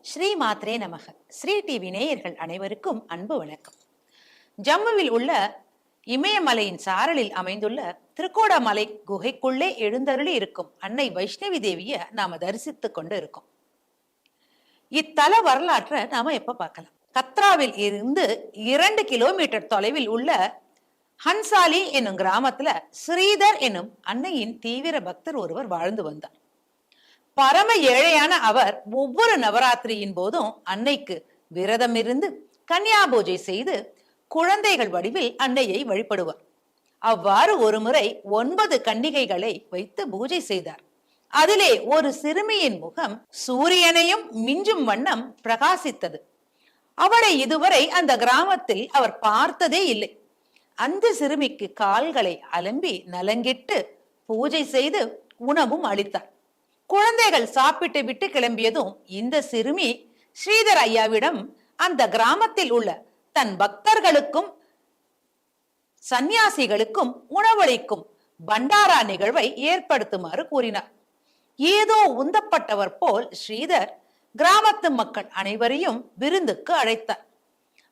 ஸ்ரீ மாத்ரே நமக. ஸ்ரீ டிவி நேயர்கள் அனைவருக்கும் அன்பு வணக்கம். ஜம்முவில் உள்ள இமயமலையின் சாரலில் அமைந்துள்ள திருக்கோடாமலை குகைக்குள்ளே எழுந்தருளி இருக்கும் அன்னை வைஷ்ணவி தேவிய நாம தரிசித்துக் கொண்டு இருக்கோம் இத்தல வரலாற்றை நாம எப்ப பார்க்கலாம்? கத்ராவில் இருந்து இரண்டு கிலோமீட்டர் தொலைவில் உள்ள ஹன்சாலி என்னும் கிராமத்துல ஸ்ரீதர் என்னும் அன்னையின் தீவிர பக்தர் ஒருவர் வாழ்ந்து வந்தார். பரம ஏழையான அவர் ஒவ்வொரு நவராத்திரியின் போதும் அன்னைக்கு விரதம் இருந்து கன்னியா பூஜை செய்து குழந்தைகள் வடிவில் அன்னையை வழிபடுவார். அவ்வாறு ஒருமுறை ஒன்பது கன்னிகைகளை வைத்து பூஜை செய்தார். அதிலே ஒரு சிறுமியின் முகம் சூரியனையும் மிஞ்சும் வண்ணம் பிரகாசித்தது. அவளை இதுவரை அந்த கிராமத்தில் அவர் பார்த்ததே இல்லை. அந்த சிறுமிக்கு கால்களை அலம்பி நலங்கிட்டு பூஜை செய்து உணவும் அளித்தார். குழந்தைகள் சாப்பிட்டு விட்டு கிளம்பியதும் இந்த சிறுமி ஸ்ரீதர் ஐயாவிடம் அந்த கிராமத்தில் உள்ள தன் பக்தர்களுக்கும் சந்நியாசிகளுக்கும் உணவளிக்கும் பண்டாரா நிகழ்வை ஏற்படுத்துமாறு கூறினார். ஏதோ உந்தப்பட்டவர் போல் ஸ்ரீதர் கிராமத்து மக்கள் அனைவரையும் விருந்துக்கு அழைத்தார்.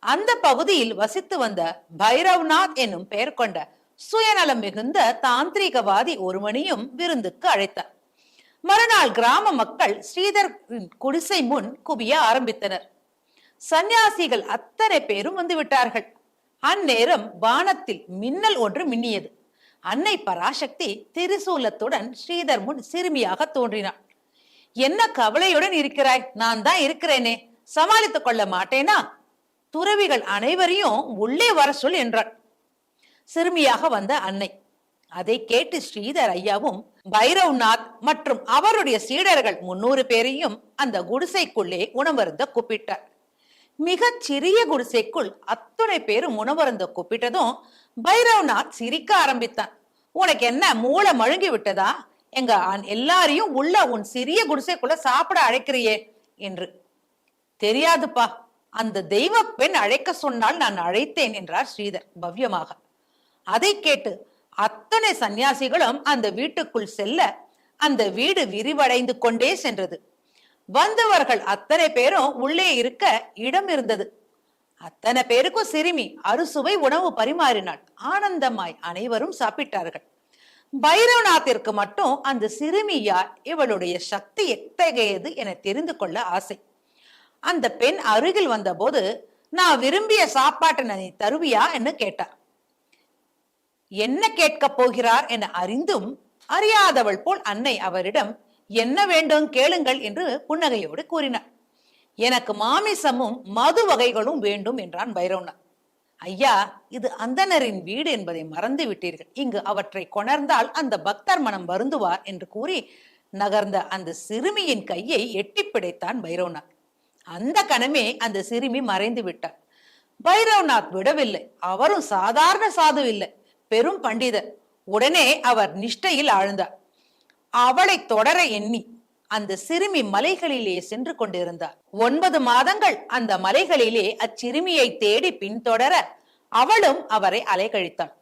அந்த பகுதியில் வசித்து வந்த பைரவ்நாத் என்னும் பெயர் கொண்ட சுயநலம் மிகுந்த தாந்திரிகவாதி ஒருவனையும் விருந்துக்கு அழைத்தார். மறுநாள் கிராம மக்கள் ஸ்ரீதர் குடிசை முன் குவிய ஆரம்பித்தனர். சந்நியாசிகள் அத்தனை பேரும் வந்து விட்டார்கள். அந்நேரம் வானத்தில் மின்னல் ஒன்று மின்னியது. அன்னை பராசக்தி திரிசூலத்துடன் ஸ்ரீதர் முன் சிறுமியாக தோன்றினாள். என்ன கவலையுடன் இருக்கிறாய்? நான் தான் இருக்கிறேனே. சமாளித்துக் கொள்ள மாட்டேனா? துறவிகள் அனைவரையும் உள்ளே வர சொல் என்றாள். சிறுமியாக வந்த அன்னை. அதை கேட்டு ஸ்ரீதர் ஐயாவும் பைரவ்நாத் மற்றும் அவருடைய சீடர்கள் முன்னூறு பேரையும் அந்த குடிசைக்குள்ளே உணவருந்த கூப்பிட்டார். மிகச் சிறிய குடிசைக்குள் அத்துணை பேரும் உணவருந்த கூப்பிட்டதும் பைரவ்நாத் சிரிக்க ஆரம்பித்தான். உனக்கு என்ன மூளை மழுங்கி விட்டதா? எங்க எல்லாரையும் உள்ள உன் சிறிய குடிசைக்குள்ள சாப்பிட அழைக்கிறியே என்று. தெரியாதுப்பா அந்த தெய்வ பெண் அழைக்க சொன்னால் நான் அழைத்தேன் என்றார் ஸ்ரீதர் பவ்யமாக. அதை கேட்டு அத்தனை சந்நியாசிகளும் அந்த வீட்டுக்குள் செல்ல அந்த வீடு விரிவடைந்து கொண்டே சென்றது. வந்தவர்கள் அத்தனை பேரும் உள்ளே இருக்க இடம் இருந்தது. அத்தனை பேருக்கும் சிறுமி அறுசுவை உணவு பரிமாறினாள். ஆனந்தமாய் அனைவரும் சாப்பிட்டார்கள். பைரவநாத்திற்கு மட்டும் அந்த சிறுமி யார் இவளுடைய சக்தி எத்தகையது என தெரிந்து கொள்ள ஆசை. அந்த பெண் அருகில் வந்தபோது நான் விரும்பிய சாப்பாட்டை நீ தருவியா? என்று கேட்டார். என்ன கேட்கப் போகிறார்? என அறிந்தும் அறியாதவள் போல் அன்னை அவரிடம் என்ன வேண்டும் கேளுங்கள் என்று புன்னகையோடு கூறினார் எனக்கு மாமிசமும் மது வகைகளும் வேண்டும் என்றான் பைரவனார். ஐயா இது அந்தணரின் வீடு என்பதை மறந்து விட்டீர்கள். இங்கு அவற்றை கொணர்ந்தால் அந்த பக்தர் மனம் வருந்துவார் என்று கூறி நகர்ந்த அந்த சிறுமியின் கையை எட்டி பிடைத்தான் பைரவனார். அந்த கணமே அந்த சிறுமி மறைந்து விட்டார் பைரவ்நாத் விடவில்லை. அவரும் சாதாரண சாது இல்லை. பெரும் பண்டிதர். உடனே அவர் நிஷ்டையில் ஆழ்ந்தார். அவளை தொடர எண்ணி அந்த சிறுமி மலைகளிலே சென்று கொண்டிருந்தார். ஒன்பது மாதங்கள் அந்த மலைகளிலே அச்சிறுமியை தேடி பின்தொடர அவளும் அவரை அலைகழித்தாள்.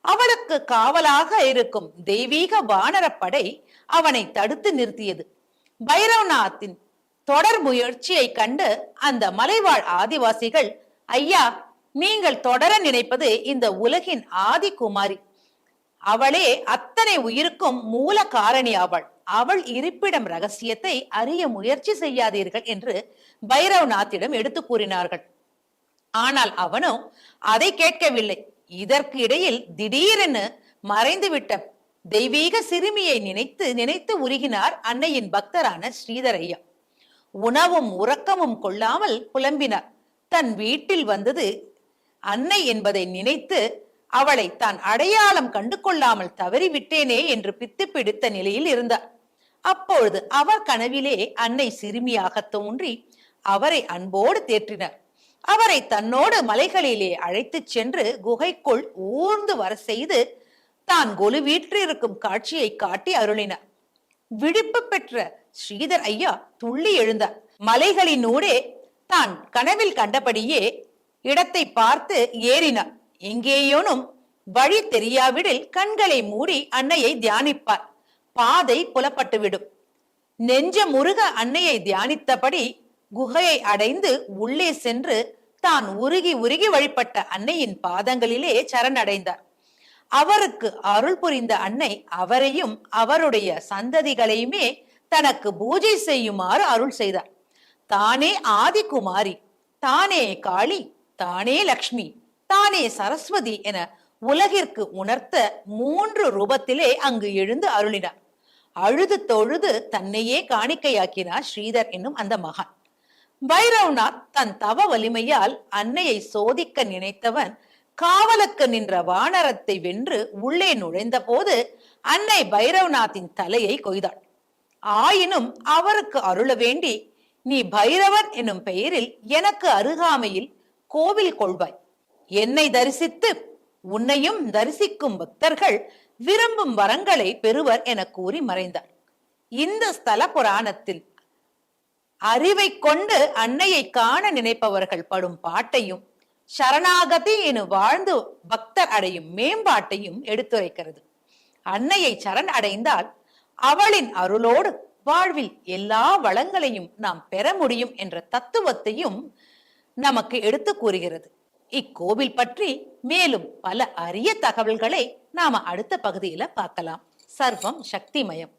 அவளுக்கு காவலாக இருக்கும் தெய்வீக வானரப்படை அவனை தடுத்து நிறுத்தியது. பைரவநாத்தின் தொடர் முயற்சியை கண்டு அந்த மலைவாழ் ஆதிவாசிகள் ஐயா நீங்கள் தொடர நினைப்பது இந்த உலகின் ஆதி குமாரி அவளே அத்தனை உயிருக்கும் மூல காரணி அவள். அவள் இருப்பிடம் ரகசியத்தை அறிய முயற்சி செய்யாதீர்கள் என்று பைரவ்நாத்திடம் எடுத்து கூறினார்கள். ஆனால் அவனோ அதை கேட்கவில்லை. இதற்கு இடையில் திடீரென மறைந்துவிட்ட தெய்வீக சிறுமியை நினைத்து நினைத்து உருகினார் அன்னையின் பக்தரான ஸ்ரீதரையா உணவும் உறக்கமும் கொள்ளாமல் புலம்பினார். தன் வீட்டில் வந்தது அன்னை என்பதை நினைத்து அவளை தான் அடையாளம் கண்டு கொள்ளாமல் தவறிவிட்டேனே என்று பித்து பிடித்த நிலையில் இருந்தார். அப்பொழுது அவர் கனவிலே அன்னை சிறுமியாக தோன்றி அவரை அன்போடு தேற்றினார். அவரை தன்னோடு மலைகளிலே அழைத்துச் சென்று குகைக்குள் ஊர்ந்து வர செய்து தான் கொலு வீற்றிருக்கும் காட்சியை காட்டி அருளினார். விழிப்பு பெற்ற ஸ்ரீதர் ஐயா துள்ளி எழுந்தார் மலைகளினூடே தான் கனவில் கண்டபடியே இடத்தை பார்த்து ஏறினார். எங்கேயோனும் வழி தெரியாவிடில் கண்களை மூடி அன்னையை தியானிப்பார். பாதை புலப்பட்டுவிடும். நெஞ்ச முருக அன்னையை தியானித்தபடி குகையை அடைந்து உள்ளே சென்று தான் உருகி உருகி வழிபட்ட அன்னையின் பாதங்களிலே சரணடைந்தார். அவருக்கு அருள் புரிந்த அன்னை அவரையும் அவருடைய சந்ததிகளையுமே தனக்கு பூஜை செய்யுமாறு அருள் செய்தார். தானே ஆதிகுமாரி தானே காளி தானே லக்ஷ்மி தானே சரஸ்வதி என உலகிற்கு உணர்த்த மூன்று ரூபத்திலே அங்கு எழுந்து அருளினார். அழுது தொழுது தன்னையே காணிக்கையாக்கினார் ஸ்ரீதர் என்னும் அந்த மகான். பைரவ்நாத் தன் தவ வலிமையால் அன்னையை சோதிக்க நினைத்தவன் காவலுக்கு நின்ற வானரத்தை வென்று உள்ளே நுழைந்த போது அன்னை பைரவ்நாத்தின் தலையை கொய்தாள். ஆயினும் அவருக்கு அருள வேண்டி நீ பைரவர் என்னும் பெயரில் எனக்கு அருகாமையில் கோவில் கொள்வாய். என்னை தரிசித்து உன்னையும் தரிசிக்கும் பக்தர்கள் விரும்பும் வரங்களை பெறுவர் என கூறி மறைந்தார். இந்த ஸ்தல புராணத்தில் அறிவை கொண்டு அன்னையை காண நினைப்பவர்கள் படும் பாட்டையும் சரணாகதி என வாழ்ந்து பக்தர் அடையும் மேம்பாட்டையும் எடுத்துரைக்கிறது. அன்னையை சரண் அடைந்தால் அவளின் அருளோடு வாழ்வில் எல்லா வளங்களையும் நாம் பெற முடியும் என்ற தத்துவத்தையும் நமக்கு எடுத்து கூறுகிறது. இக்கோவில் பற்றி மேலும் பல அரிய தகவல்களை நாம அடுத்த பகுதியில பார்க்கலாம். சர்வம் சக்திமயம்.